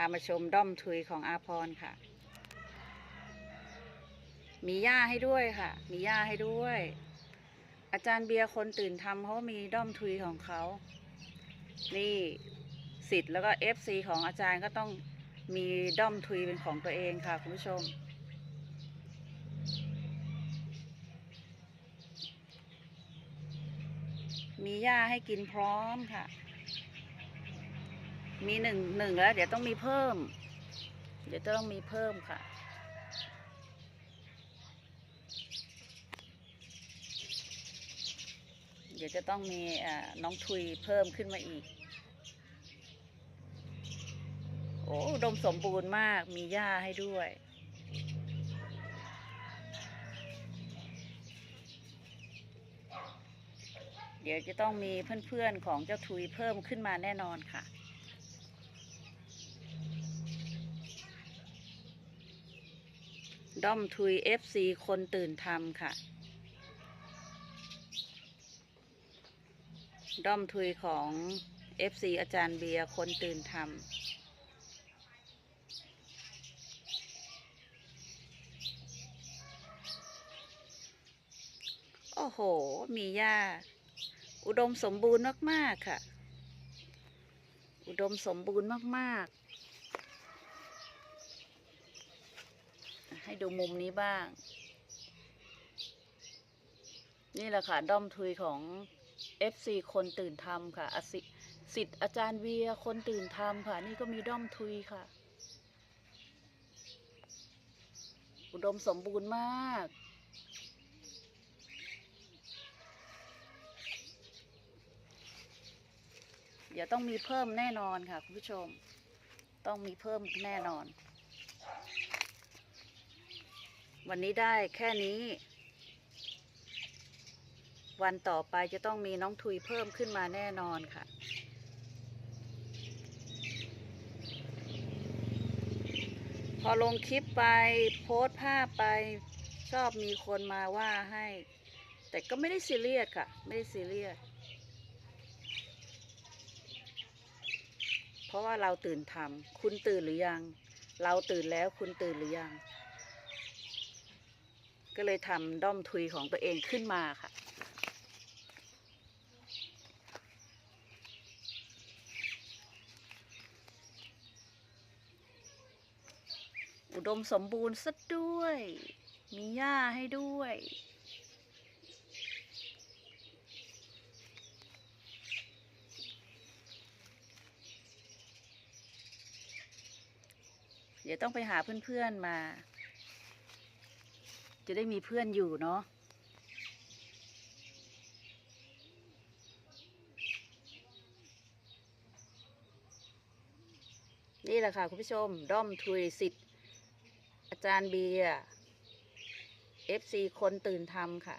ามาชมด้อมทุยของอาพรค่ะ มีหญ้าให้ด้วยค่ะ มีหญ้าให้ด้วย อาจารย์เบียร์คนตื่นทำเขามีด้อมทุยของเขา นี่สิทธิ์แล้วก็เอฟซีของอาจารย์ก็ต้องมีด้อมทุยเป็นของตัวเองค่ะคุณผู้ชมมีหญ้าให้กินพร้อมค่ะ มีหนึ่งหนึ่งแล้ว เดี๋ยวต้องมีเพิ่ม เดี๋ยวจะต้องมีเพิ่มค่ะ เดี๋ยวจะต้องมีน้องทุยเพิ่มขึ้นมาอีก โอ้ดมสมบูรณ์มากมีหญ้าให้ด้วยเดี๋ยวจะต้องมีเพื่อนๆของเจ้าทุยเพิ่มขึ้นมาแน่นอนค่ะ ด้อมทุย FC คนตื่นทำค่ะ ด้อมทุยของ FC อาจารย์เบียร์คนตื่นทำโอ้โห มีหญ้า อุดมสมบูรณ์มาก ๆ ค่ะ อุดมสมบูรณ์มาก ๆ ให้ดูมุมนี้บ้าง นี่แหละค่ะ ด้อมทุยของ FC คนตื่นทำค่ะอสิสิทธิ์อาจารย์เวียคนตื่นทำค่ะ นี่ก็มีด้อมทุยค่ะ อุดมสมบูรณ์มาก เดี๋ยวต้องมีเพิ่มแน่นอนค่ะ คุณผู้ชม ต้องมีเพิ่มแน่นอน วันนี้ได้แค่นี้ วันต่อไปจะต้องมีน้องทุยเพิ่มขึ้นมาแน่นอนค่ะ พอลงคลิปไปโพสต์ภาพไปชอบมีคนมาว่าให้ แต่ก็ไม่ได้ซีเรียสค่ะ ไม่ได้ซีเรียสเพราะว่าเราตื่นทำคุณตื่นหรือยัง เราตื่นแล้วคุณตื่นหรือยัง ก็เลยทำด้อมทุยของตัวเองขึ้นมาค่ะ อุดมสมบูรณ์ซะด้วย มีหญ้าให้ด้วยเดี๋ยวต้องไปหาเพื่อนๆมา จะได้มีเพื่อนอยู่เนาะนี่แหละค่ะคุณผู้ชม ด้อมทุยสิทธิ์อาจารย์เบียร์ FC คนตื่นทำค่ะ